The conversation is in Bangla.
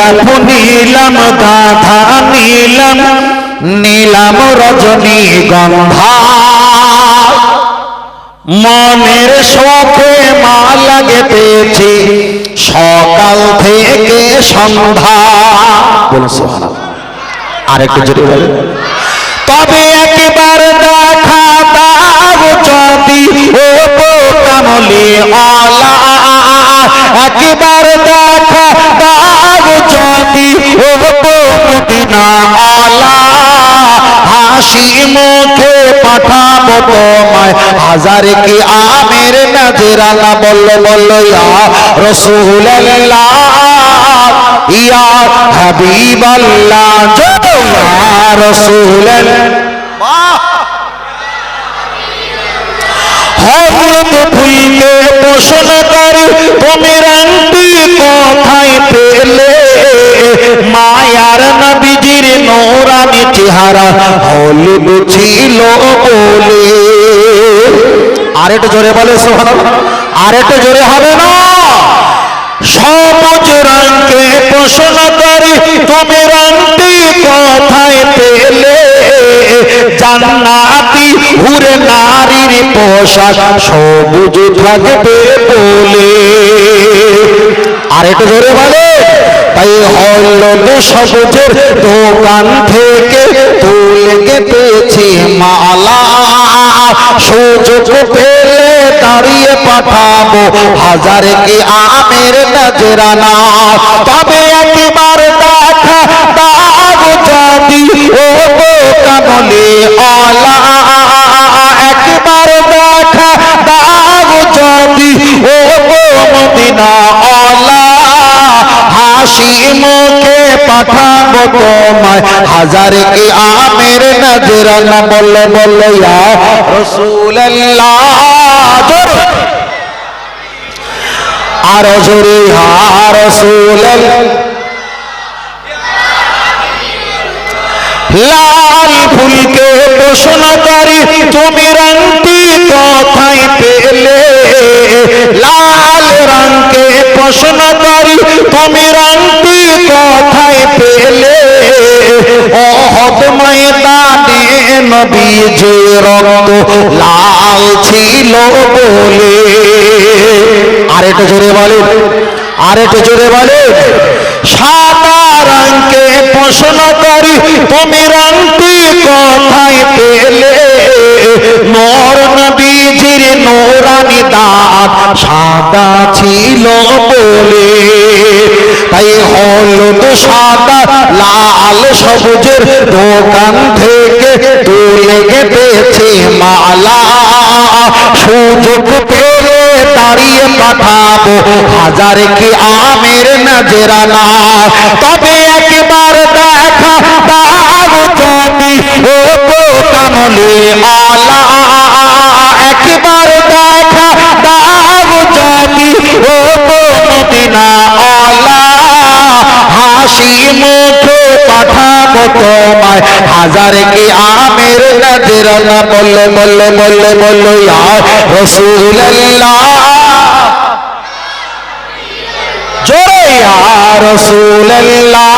গোলাপ নীলাম গাধা নীলাম নীলাম রজনী গন্ধা। মনের শোকে মা লাগে পেয়েছি সকাল থেকে সন্ধ্যা। বলুন। আরেকটু জোরে বলেন। তবে একবার দেখা হাসি মুখে পাঠাবো তোমায়। হাজার কি আমের নাজরানা বলল ইয়া ইয়া ফুলকে পোষণ করে রান্তি নোরানি চেহারা ছিল বলে আরেকটু জোরে বলে জোরে হবে না। সবুজ রঙকে পোষণ করে, তুমি রঙটি কোথায় পেলে? জান্নাতি নারীর পোশাক সবুজ থাকবে বলে। আর জোরে বলে। তাই হলদ সবুজের দোকান থেকে তুলে পেয়েছি মালা। সুযোগ পেলে দাঁড়িয়ে পাঠাবো হাজার কি আমের নজরানা। তবে একবার পাঠাবো তোমায়। হাজার কি আমের নজরানা বলল বলল ইয়া রাসূলুল্লাহ। আর জোরে ইয়া রাসূলুল্লাহ। লাল ফুলকে পোষণ করি, তুমি রঙটি অহদ ময়দানে নবীজি রক্ত লাল ছিল বলে আরেকটু জোরে বলে আরেকটু জোরে বলে, সাদা রঙকে পোষণ করি, তুমি রঙটি কোথায় পেলে নর নবীজির নোরানি দাঁত, সাদা ছিল বলে। সাদা, লাল সবুজের দোকান থেকে তুলে গেতেছে মালা। সুযোগ পেলে দাঁড়িয়ে পাঠাবো, হাজার কি আমের নজরানা তবে একবার দেখা দাও তুমি ও কামলে আলা মুখে পাঠাবো তোমায় হাজার কি আমের নজরানা বললে বললে বললে, বলল, ইয়া রসুল্লাহ জোরে ইয়া রাসূলুল্লাহ।